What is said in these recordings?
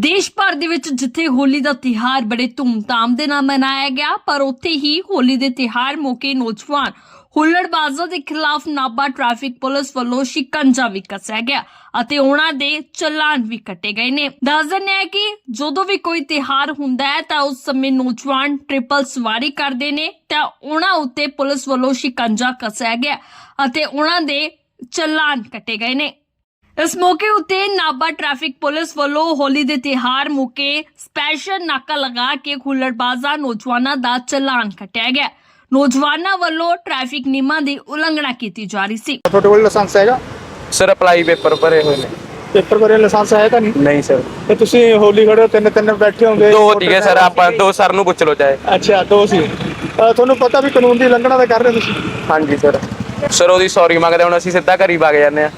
ਦੇਸ਼ ਭਰ ਦੇ ਵਿੱਚ ਜਿੱਥੇ ਹੋਲੀ ਦਾ ਤਿਹਾਰ ਬੜੇ ਧੂਮਧਾਮ ਦੇ ਨਾਲ ਮਨਾਇਆ ਗਿਆ, ਪਰ ਉੱਥੇ ਹੀ ਹੋਲੀ ਦੇ ਤਿਹਾਰ ਮੌਕੇ ਨੌਜਵਾਨ ਹੁੱਲੜਬਾਜ਼ਾਂ ਦੇ ਖਿਲਾਫ ਨਾਭਾ ਟ੍ਰੈਫਿਕ ਪੁਲਿਸ ਵੱਲੋਂ ਸ਼ਿਕੰਜਾ ਵੀ ਕੱਸਿਆ ਗਿਆ ਅਤੇ ਉਹਨਾਂ ਦੇ ਚਲਾਨ ਵੀ ਕੱਟੇ ਗਏ ਨੇ। ਦੱਸ ਦਿੰਦੇ ਆ ਕਿ ਜਦੋਂ ਵੀ ਕੋਈ ਤਿਹਾਰ ਹੁੰਦਾ ਹੈ ਤਾਂ ਉਸ ਸਮੇਂ ਨੌਜਵਾਨ ਟ੍ਰਿਪਲ ਸਵਾਰੀ ਕਰਦੇ ਨੇ, ਤਾਂ ਉਹਨਾਂ ਉੱਤੇ ਪੁਲਿਸ ਵੱਲੋਂ ਸ਼ਿਕੰਜਾ ਕੱਸਿਆ ਗਿਆ ਅਤੇ ਉਹਨਾਂ ਦੇ ਚਲਾਨ ਕੱਟੇ ਗਏ ਨੇ। ਇਸ ਮੌਕੇ ਉੱਤੇ ਨਾਭਾ ਟ੍ਰੈਫਿਕ ਪੁਲਿਸ ਵੱਲੋਂ ਹੋਲੀ ਦੇ ਤਿਹਾਰ ਮੌਕੇ ਸਪੈਸ਼ਲ ਨਾਕਾ ਲਗਾ ਕੇ ਖੁੱਲੜਬਾਜ਼ਾਂ ਨੌਜਵਾਨਾਂ ਦਾ ਚਲਾਨ ਕੱਟਿਆ ਗਿਆ। ਨੌਜਵਾਨਾਂ ਵੱਲੋਂ ਟ੍ਰੈਫਿਕ ਨਿਯਮਾਂ ਦੀ ਉਲੰਘਣਾ ਕੀਤੀ ਜਾ ਰਹੀ ਸੀ। ਤੁਹਾਡੇ ਕੋਲ ਲਾਇਸੈਂਸ ਹੈਗਾ? ਸਰ ਅਪਲਾਈ ਪੇਪਰ ਭਰੇ ਹੋਏ ਨੇ। ਪੇਪਰ ਭਰੇ ਲਾਇਸੈਂਸ ਹੈ ਤਾਂ ਨਹੀਂ? ਨਹੀਂ ਸਰ ਤੇ ਤੁਸੀਂ ਹੋਲੀ ਖੜੇ ਹੋ ਤਿੰਨ ਤਿੰਨ ਬੈਠੇ ਹੋਗੇ ਦੋ ਸੀਗੇ ਸਰ ਆਪਾਂ ਦੋ ਸਰ ਨੂੰ ਪੁੱਛ ਲਓ ਚਾਹੇ। ਅੱਛਾ ਦੋ ਸੀ। ਅ, ਤੁਹਾਨੂੰ ਪਤਾ ਵੀ ਕਾਨੂੰਨ ਦੀ ਉਲੰਘਣਾ ਤਾਂ ਕਰ ਰਹੇ ਹੋ ਤੁਸੀਂ? ਹਾਂਜੀ ਸਰ ਸਰ ਉਹਦੀ ਸੌਰੀ ਮੰਗਦੇ ਹੁਣ ਅਸੀਂ ਸਿੱਧਾ ਘਰੀ ਵਗ ਜਾਂਦੇ ਆ।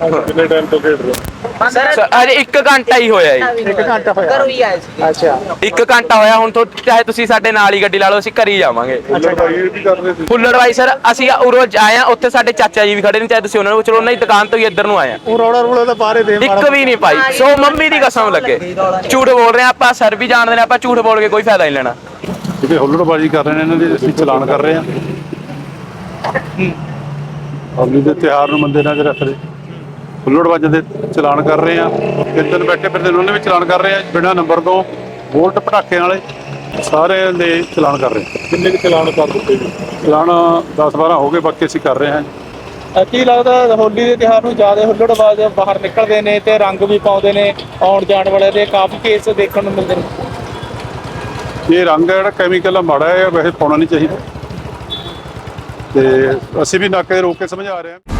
ਕਿੰਨੇ ਟਾਈਮ ਤੋਂ ਖੇਡ ਰਹੇ ਸਰ ਅਜੇ 1 ਘੰਟਾ ਹੀ ਹੋਇਆ ਜੀ। ਇੱਕ ਘੰਟਾ ਹੋਇਆ। ਘਰੋਂ ਹੀ ਆਏ ਸੀ ਅੱਛਾ। 1 ਘੰਟਾ ਹੋਇਆ ਹੁਣ ਤੋਂ ਚਾਹੇ ਤੁਸੀਂ ਸਾਡੇ ਨਾਲ ਹੀ ਗੱਡੀ ਲਾ ਲਓ ਅਸੀਂ ਘਰੀ ਜਾਵਾਂਗੇ। ਅੱਛਾ। ਭਾਈ ਇਹ ਵੀ ਕਰ ਰਹੇ ਸੀ? ਫੁੱਲੜ ਬਾਈ ਸਰ ਅਸੀਂ ਉਰੋਂ ਆਏ ਆ ਉੱਥੇ ਸਾਡੇ ਚਾਚਾ ਜੀ ਵੀ ਖੜੇ ਨੇ ਚਾਹੇ ਤੁਸੀਂ ਉਹਨਾਂ ਨੂੰ ਚਲੋ ਉਹਨਾਂ ਦੀ ਦੁਕਾਨ ਤੋਂ ਹੀ ਇੱਧਰ ਨੂੰ ਆਏ ਆ ਉਹ ਰੌਲਾ ਰੌਲਾ ਤਾਂ ਬਾਹਰੇ ਦੇ ਇੱਕ ਵੀ ਨਹੀਂ ਪਾਈ ਸੋ ਮੰਮੀ ਦੀ ਕਸਮ ਲੱਗੇ ਝੂਠ ਬੋਲ ਰਹੇ ਆ ਆਪਾਂ ਸਰ ਵੀ ਜਾਣਦੇ ਨੇ ਆਪਾਂ ਝੂਠ ਬੋਲ ਕੇ ਕੋਈ ਫਾਇਦਾ ਨਹੀਂ ਲੈਣਾ। ਜਿਹੜੇ ਹੁੱਲੜਬਾਜੀ ਕਰ ਰਹੇ ਨੇ ਇਹਨਾਂ ਦੇ ਅਸੀਂ ਚਲਾਨ ਕਰ ਰਹੇ ਹਾਂ। ਹੋਲੀ ਦੇ ਤਿਉਹਾਰ ਨੂੰ ਮੰਦੇ ਨਜ਼ਰ ਰੱਖਦੇ ਹੁੱਲੜਬਾਜ਼ਾਂ ਦੇ ਚਲਾਨ ਕਰ ਰਹੇ ਹਾਂ ਤਿੰਨ ਦਿਨ ਬੈਠੇ ਫਿਰਦੇ ਨੇ ਉਹਨਾਂ ਵੀ ਚਲਾਨ ਕਰ ਰਹੇ ਆ। ਬਿਨਾਂ ਨੰਬਰ ਤੋਂ ਵੋਲਟ ਪਟਾਕਿਆਂ ਵਾਲੇ ਸਾਰੇ ਦੇ ਚਲਾਨ ਕਰ ਰਹੇ। ਕਿੰਨੇ ਕੁ ਚਲਾਨ ਕਰ ਦਿੱਤੇ ਜੀ ਚਲਾਨ 10 12 ਹੋ ਗਏ ਬਾਕੀ ਅਸੀਂ ਕਰ ਰਹੇ ਹਾਂ। ਕੀ ਲੱਗਦਾ ਹੋਲੀ ਦੇ ਤਿਉਹਾਰ ਨੂੰ ਜ਼ਿਆਦਾ ਹੁੱਲੜਬਾਜ਼ ਬਾਹਰ ਨਿਕਲਦੇ ਨੇ ਤੇ ਰੰਗ ਵੀ ਪਾਉਂਦੇ ਨੇ ਆਉਣ ਜਾਣ ਵਾਲੇ ਦੇ ਕਾਫੀ ਕੇਸ ਦੇਖਣ ਨੂੰ ਮਿਲਦੇ ਨੇ? ਇਹ ਰੰਗ ਜਿਹੜਾ ਕੈਮੀਕਲ ਆ ਮਾੜਾ ਹੈ ਵੈਸੇ ਪਾਉਣਾ ਨਹੀਂ ਚਾਹੀਦਾ। ਤੇ ਅਸੀਂ ਵੀ ਨਾਕੇ ਰੋਕ ਕੇ ਸਮਝਾ ਰਹੇ ਹਾਂ।